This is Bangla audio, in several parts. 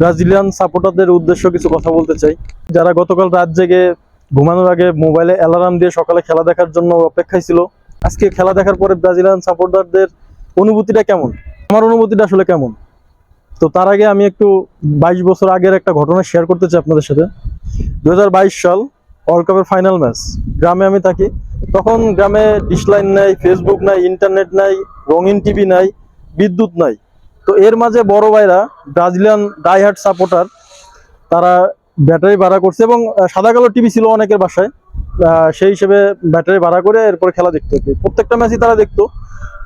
ব্রাজিলিয়ান সাপোর্টারদের উদ্দেশ্য কিছু কথা বলতে চাই। যারা গতকাল রাত জেগে ঘুমানোর আগে মোবাইলে অ্যালার্ম দিয়ে সকালে খেলা দেখার জন্য অপেক্ষায় ছিল, আজকে খেলা দেখার পরে ব্রাজিলিয়ান সাপোর্টারদের অনুভূতিটা কেমন? আমার অনুভূতিটা আসলে কেমন? তো তার আগে আমি একটু বাইশ বছর আগের একটা ঘটনা শেয়ার করতে চাই আপনাদের সাথে। দু হাজার বাইশ সাল ওয়ার্ল্ড কাপের ফাইনাল ম্যাচ গ্রামে আমি থাকি। তখন গ্রামে ডিশলাইন নাই ফেসবুক নাই ইন্টারনেট নাই, রঙিন টিভি নাই, বিদ্যুৎ নাই। তো এর মাঝে বড় ভাইরা ব্রাজিলিয়ান ডাইহার্ট সাপোর্টার, তারা ব্যাটারি ভাড়া করছে এবং সাদা কালো টিভি ছিল অনেকের বাসায়। সেই হিসেবে ব্যাটারি ভাড়া করে এরপরে খেলা দেখতে হতো প্রত্যেকটা ম্যাচই তারা দেখতো।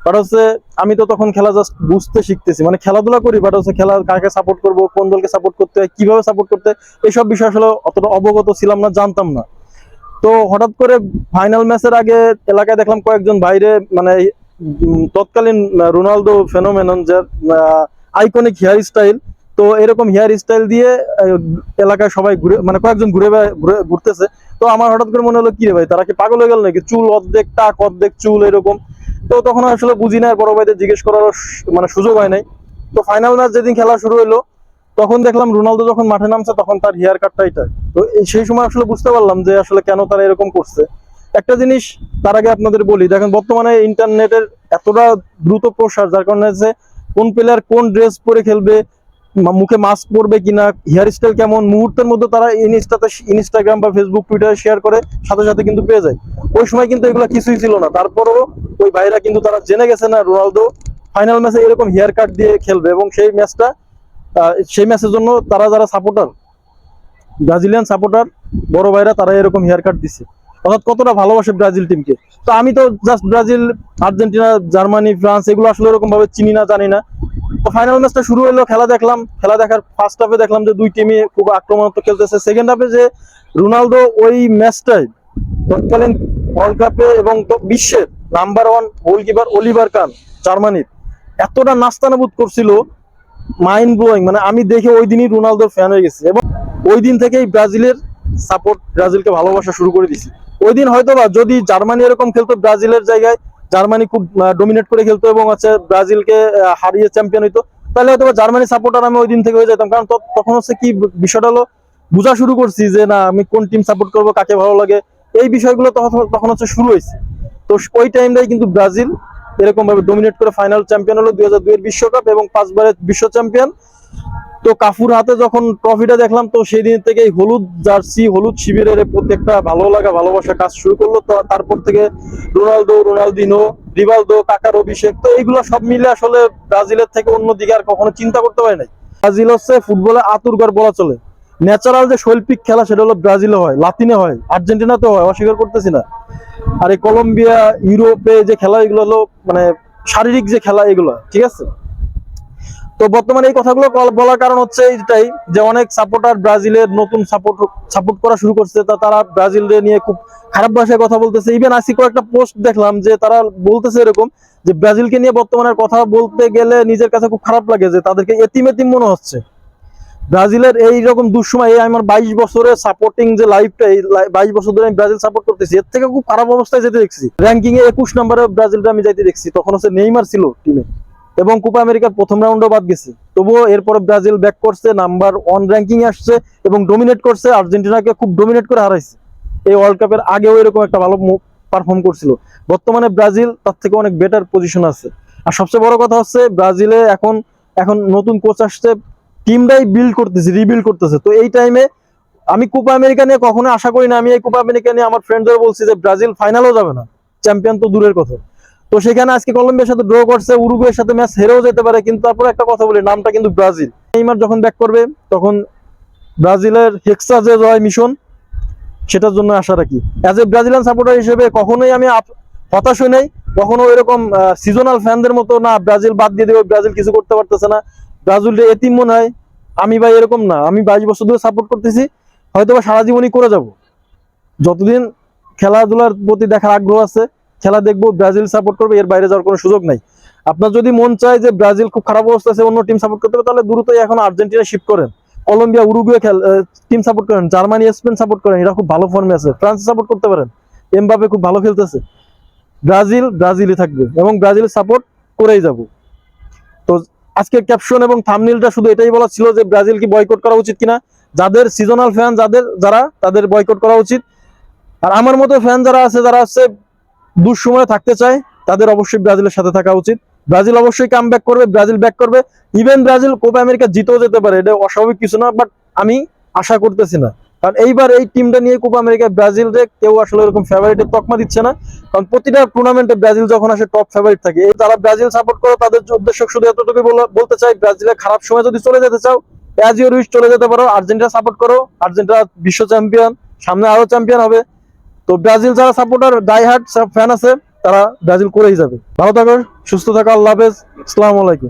বাট হচ্ছে, আমি তো তখন খেলা জাস্ট বুঝতে শিখতেছি। মানে খেলাধুলা করি বাট হচ্ছে খেলা কাকে সাপোর্ট করব, কোন দলকে সাপোর্ট করতে হয়, কীভাবে সাপোর্ট করতে এইসব বিষয় আসলে অতটা অবগত ছিলাম না, জানতাম না। তো হঠাৎ করে ফাইনাল ম্যাচের আগে এলাকায় দেখলাম কয়েকজন বাইরে মানে তৎকালীন রোনালদো ফেনোমেনন যার আইকনিক হেয়ার স্টাইল তো এরকম হেয়ার স্টাইল দিয়ে এলাকায় সবাই ঘুরে মানে কয়েকজন ঘুরে ঘুরতেছে। তো আমার হঠাৎ করে মনে হলো, কি রে ভাই, তারা কি পাগল হয়ে গেল নাকি? চুল অর্ধেক টাক, অর্ধেক চুল এরকম। তো তখন আসলে বুঝি না বড় ভাইদের জিজ্ঞেস করার মানে সুযোগ হয় নাই। তো ফাইনাল ম্যাচ যেদিন খেলা শুরু হলো তখন দেখলাম রোনালদো যখন মাঠে নামছে, তখন তার হেয়ার কাটটা এটা। তো সেই সময় আসলে বুঝতে পারলাম যে আসলে কেন তারা এরকম করছে। একটা জিনিস তার আগে আপনাদের বলি, দেখেন বর্তমানে ইন্টারনেটের এতটা দ্রুত প্রসার, যার কারণে যে কোন প্লেয়ার কোন ড্রেস পরে খেলবে মুখে মাস্ক পরবে কিনা হেয়ার স্টাইল কেমন, মুহূর্তের মধ্যে তারা ইনস্টাতে ইনস্টাগ্রাম বা ফেসবুক টুইটারে শেয়ার করে, সাথে সাথে কিন্তু পেয়ে যায়। ওই সময় কিন্তু এগুলো কিছুই ছিল না। তারপরও ওই ভাইরা কিন্তু তারা জেনে গেছে না, রোনালদো ফাইনাল ম্যাচে এরকম হেয়ার কাট দিয়ে খেলবে এবং সেই ম্যাচটা সেই ম্যাচের জন্য তারা যারা সাপোর্টার ব্রাজিলিয়ান সাপোর্টার বড় ভাইরা তারা এরকম হেয়ার কাট দিছে। অর্থাৎ কতটা ভালোবাসে ব্রাজিল টিমকে তো আমি তো just Brazil, Argentina, Germany, France এগুলো আসলে এরকম ভাবে চিনি না, জানি না। তো ফাইনাল ম্যাচটা শুরু হলো, খেলা দেখলাম। খেলা দেখার ফার্স্ট হাফে দেখলাম যে দুই টিমই খুব আক্রমণাত্মক খেলতেছে। সেকেন্ড হাফে যে রোনালদো ওই ম্যাচটাই তৎকালীন ওয়ার্ল্ড কাপে এবং বিশ্বের নাম্বার ওয়ান গোলকিপার অলিভার কান জার্মানির, এতটা নাস্তানাবুদ করছিল মাইন্ড ব্লোয়িং মানে আমি দেখে ওই দিনই রোনালদোর ফ্যান হয়ে গেছি। এবং ওই দিন থেকেই ব্রাজিলের সাপোর্ট ব্রাজিলকে ভালোবাসা শুরু করে দিছি ওই দিন হয়তো বা যদি জার্মানি এরকম খেলতো ব্রাজিলের জায়গায়, জার্মানি খুব ডোমিনেট করে খেলতো এবং হচ্ছে ব্রাজিলকে হারিয়ে চ্যাম্পিয়ন হইতো, তাহলে হয়তো জার্মানি সাপোর্টার আমি ওই দিন থেকে হয়ে যেতাম। কারণ তখন হচ্ছে কি বিষয়টা হলো, বোঝা শুরু করছি যে না, আমি কোন টিম সাপোর্ট করব, কাকে ভালো লাগে, এই বিষয়গুলো তখন হচ্ছে শুরু হয়েছে। তো ওই টাইমটাই কিন্তু ব্রাজিল এরকম ভাবে ডোমিনেট করে ফাইনাল চ্যাম্পিয়ন হলো দুই হাজার দুইয়ের বিশ্বকাপ এবং পাঁচবারের বিশ্ব চ্যাম্পিয়ন তো কাফুর হাতে যখন ট্রফিটা দেখলাম, তো সেই দিন থেকেই হলুদ জার্সি, হলুদ শিবিরের প্রত্যেকটা ভালো লাগা, ভালোবাসা কাজ শুরু করল। তো তারপর থেকে রোনালদো, রোনালদিনো রিভালদো কাকার অভিষেক, তো এইগুলো সব মিলে আসলে ব্রাজিলের থেকে অন্য দিকে আর কখনো চিন্তা করতে পারে নাই। ব্রাজিল হচ্ছে ফুটবলে আতুরঘর বলা চলে। ন্যাচারাল যে শৈল্পিক খেলা, সেটা হলো ব্রাজিলে হয়, লাতিনে হয় আর্জেন্টিনাতে হয়, অস্বীকার করতেছি না। আর এই কলম্বিয়া, ইউরোপে যে খেলা, এগুলো হলো মানে শারীরিক যে খেলা, এগুলো, ঠিক আছে? তো বর্তমানে এই কথাগুলো বলার কারণ হচ্ছে এইটাই যে অনেক সাপোর্টার ব্রাজিলের নতুন সাপোর্ট সাপোর্ট করা শুরু করছে। তা তারা ব্রাজিলকে নিয়ে খুব খারাপ ভাষায় কথা বলতেছে। ইভেন আজকে কয়েকটা পোস্ট দেখলাম যে তারা বলতেছে এরকম যে ব্রাজিলকে নিয়ে বর্তমানে কথা বলতে গেলে নিজের কাছে খুব খারাপ লাগে যে তাদেরকে এতিম এতিম মনে হচ্ছে। ব্রাজিলের এই রকম দুঃসময়, এই আমার বাইশ বছরের সাপোর্টিং যে লাইফটা এই বাইশ বছর ধরে আমি ব্রাজিল সাপোর্ট করতেছি, এর থেকে খুব খারাপ অবস্থায় যেতে দেখছি। র্যাঙ্কিং এ একুশ নম্বরে ব্রাজিলটা আমি যাইতে দেখছি। তখন হচ্ছে নেইমার ছিল টিমে এবং কোপা আমেরিকার প্রথম রাউন্ডও বাদ গেছে। তবুও এরপরে ব্রাজিল ব্যাক করছে নাম্বার ওয়ান র্যাঙ্কিং আসছে এবং ডোমিনেট করছে। আর্জেন্টিনাকে খুব ডোমিনেট করে হারাইছে। এই ওয়ার্ল্ড কাপের আগেও এরকম একটা ভালো পারফর্ম করছিল। বর্তমানে ব্রাজিল তার থেকে অনেক বেটার পজিশন আছে। আর সবচেয়ে বড় কথা হচ্ছে, ব্রাজিলে এখন এখন নতুন কোচ আসছে। টিমটাই বিল্ড করতেছে রিবিল্ড করতেছে। তো এই টাইমে আমি কোপা আমেরিকা নিয়ে কখনো আশা করি না। আমি এই কোপা আমেরিকা নিয়ে আমার ফ্রেন্ডদের বলছি যে, ব্রাজিল ফাইনালও যাবে না। চ্যাম্পিয়ন তো দূরের কথা। তো সেখানে আজকে কলম্বিয়ার সাথে ড্র করছে, উরুগুয়ের সাথে ম্যাচ হেরেও যেতে পারে, কিন্তু তারপরে একটা কথা বলি, নামটা কিন্তু ব্রাজিল। নেইমার যখন ব্যাক করবে, তখন ব্রাজিলের হেক্সা যে জয় মিশন, সেটার জন্য আশা রাখি। অ্যাজ এ ব্রাজিলিয়ান সাপোর্টার হিসেবে কখনোই আমি হতাশ হই নাই কখনো এরকম সিজনাল ফ্যানদের মতো না, ব্রাজিল বাদ দিয়ে দেবে ব্রাজিল কিছু করতে পারতেছে না। ব্রাজিল এতিম মনে হয়, আমি ভাই এরকম না, আমি বাইশ বছর ধরে সাপোর্ট করতেছি হয়তো বা সারা জীবনই করে যাব। যতদিন খেলাধুলার প্রতি দেখার আগ্রহ আছে খেলা দেখব, ব্রাজিল সাপোর্ট করবে, এর বাইরে যাওয়ার কোনো সুযোগ নাই। আপনার যদি মন চায় যে ব্রাজিল খুব খারাপ অবস্থা আছে, অন্য টিম সাপোর্ট করতে হবে তাহলে দ্রুতই এখন আর্জেন্টিনা শিফট করেন। কলম্বিয়া, উরুগুয়ে টিম সাপোর্ট করেন, জার্মানি, স্পেন সাপোর্ট করেন, এরা খুব ভালো ফর্মে আছে। ফ্রান্স সাপোর্ট করতে পারেন। এমবাপে খুব ভালো খেলতেছে। ব্রাজিল ব্রাজিলই থাকবে এবং ব্রাজিল সাপোর্ট করেই যাব। তো আজকের ক্যাপশন এবং থামনিলটা শুধু এটাই বলা ছিল যে ব্রাজিল কি বয়কট করা উচিত কিনা। যাদের সিজনাল ফ্যান যাদের যারা তাদের বয়কট করা উচিত। আর আমার মতো ফ্যান যারা আছে, যারা হচ্ছে দুঃসময়ে থাকতে চায়, তাদের অবশ্যই ব্রাজিলের সাথে থাকা উচিত। ব্রাজিল অবশ্যই কাম করবে, ব্রাজিল ব্যাক করবে। ইভেন ব্রাজিল কোপা আমেরিকা জিতেও যেতে পারে, এটা অস্বাভাবিক কিছু না বাট আমি আশা করতেছি না। কারণ এইবার এই টিমটা নিয়ে কোপা আমেরিকা ব্রাজিলরে কেউ আসলে এরকম ফেভারিটের তকমা দিচ্ছে না। কারণ প্রতিটা টুর্নামেন্টে ব্রাজিল যখন আসে টপ ফেভারিট থাকে, এই যারা ব্রাজিল সাপোর্ট করে, তাদের উদ্দেশ্য শুধু এতটুকু বলতে চাই ব্রাজিলের খারাপ সময় যদি চলে যেতে চাও অ্যাজ ইউর চলে যেতে পারো আর্জেন্টিনা সাপোর্ট করো আর্জেন্টিনা বিশ্ব চ্যাম্পিয়ন সামনে আরও চ্যাম্পিয়ন হবে। তো ব্রাজিল যারা সাপোর্টার ডাইহার্ট ফ্যান আছে, তারা ব্রাজিল করেই যাবে। ভালো থাকো সুস্থ থাকো, আল্লাহ হাফেজ, আসসালামু আলাইকুম।